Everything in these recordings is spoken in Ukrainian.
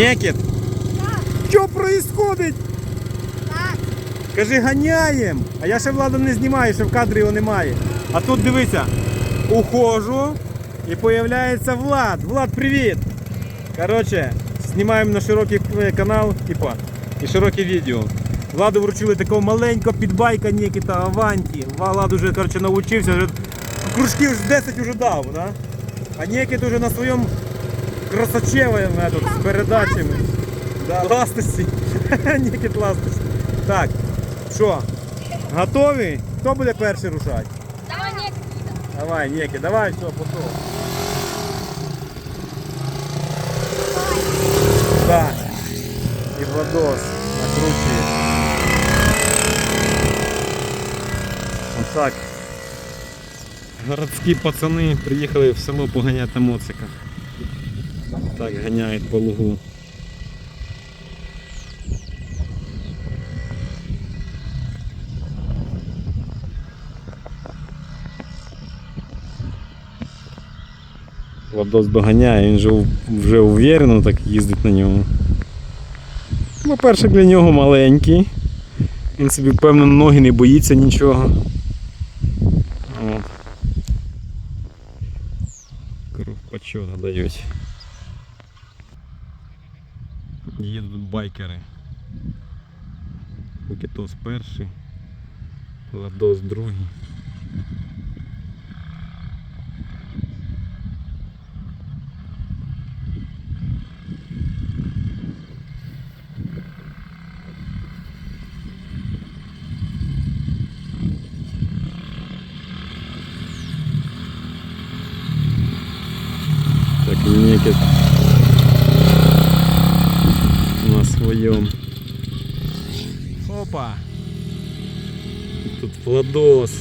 Нікіт, Так, що происходить? так. Кажи, ганяєм. А я ще владу не знімаю, ще в кадрі його немає. А тут дивися, ухожу і появляється Влад. Влад, привіт! Коротше, знімаємо на широкий е, канал, типа, і широке відео. Владу вручили такого маленького підбайка Нікіта Аванті. Влад уже коротше, навчився, вже кружків 10 вже дав, да? а Нікіт уже на своєму красочевому метод з передачами. Да, ластості. Нікіт ластості. Так, що, готові? Хто буде перший рушати? Давай, Ник. Давай, Ніки, давай, все, пішов. Так. І Владос накручує. Отак. Городські пацани приїхали в село поганяти на моциках. Так ганяють по лугу. Владос доганяє, він вже, вже уверено так їздить на ньому. По-перше, для нього маленький. Він собі, певно, ноги не боїться нічого. От. Круг почота дають. Їдуть байкери. Букетос перший, Ладос другий. Так, на своем. Опа! Тут Владос.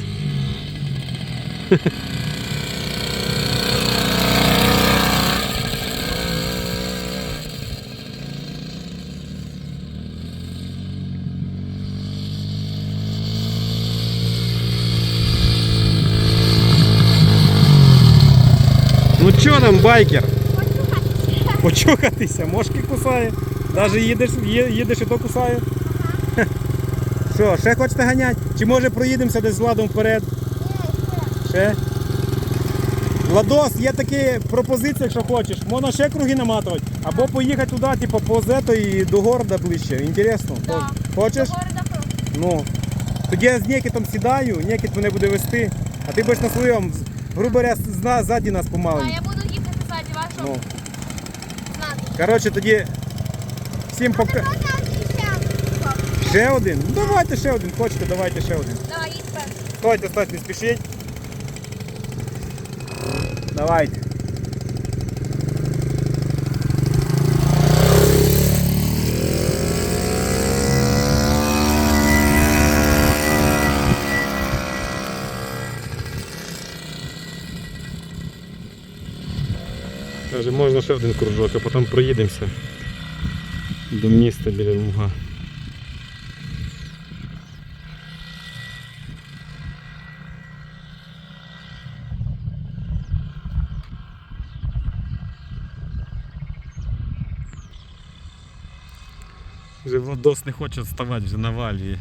Ну чо там байкер? Почухатися, мошки кусає. Навіть їдеш, їдеш і то кусає. Хе. Що, ще хочете ганяти? Чи може проїдемося десь з Владом вперед? Ще? Владос, є такі пропозиції, якщо хочеш. Можна ще круги наматувати. Або поїхати туди, типу, по Зето і до города ближче. Інтересно. Да. Хочеш? До города Ну. Тоді я з Нікітом сідаю, Нікіт мене буде вести, а ти будеш на своєму, грубо говоря, ззаді нас А я буду їхати ззаді вашого Ну. Коротше, тоді всім пока. Ще один? Ну давайте ще один. Хочете, давайте ще один. Давай, їдь перший. Стойте, стойте, не спішіть. Давайте. Каже, можна ще один кружок, а потім проїдемося до міста біля Луга. Вже Владос не хоче вставати вже на вальві.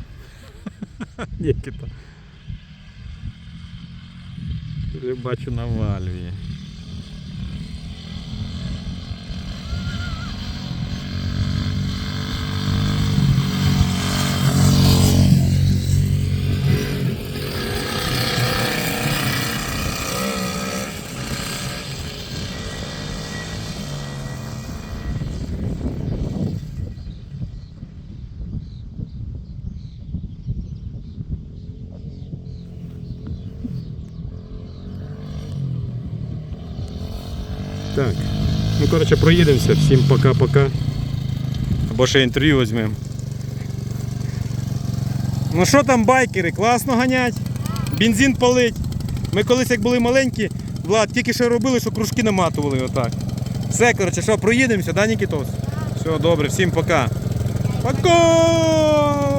Нікіта. Вже бачу на вальві. Так. Ну, коротше, проїдемося. Всім пока-пока. Або ще інтерв'ю візьмемо. Ну що там байкери? Класно ганять. Бензин палить. Ми колись як були маленькі, Влад, тільки що робили, що кружки наматували отак. Все, коротше, що, проїдемося, да, Нікітос? Все, добре, всім пока. Пока!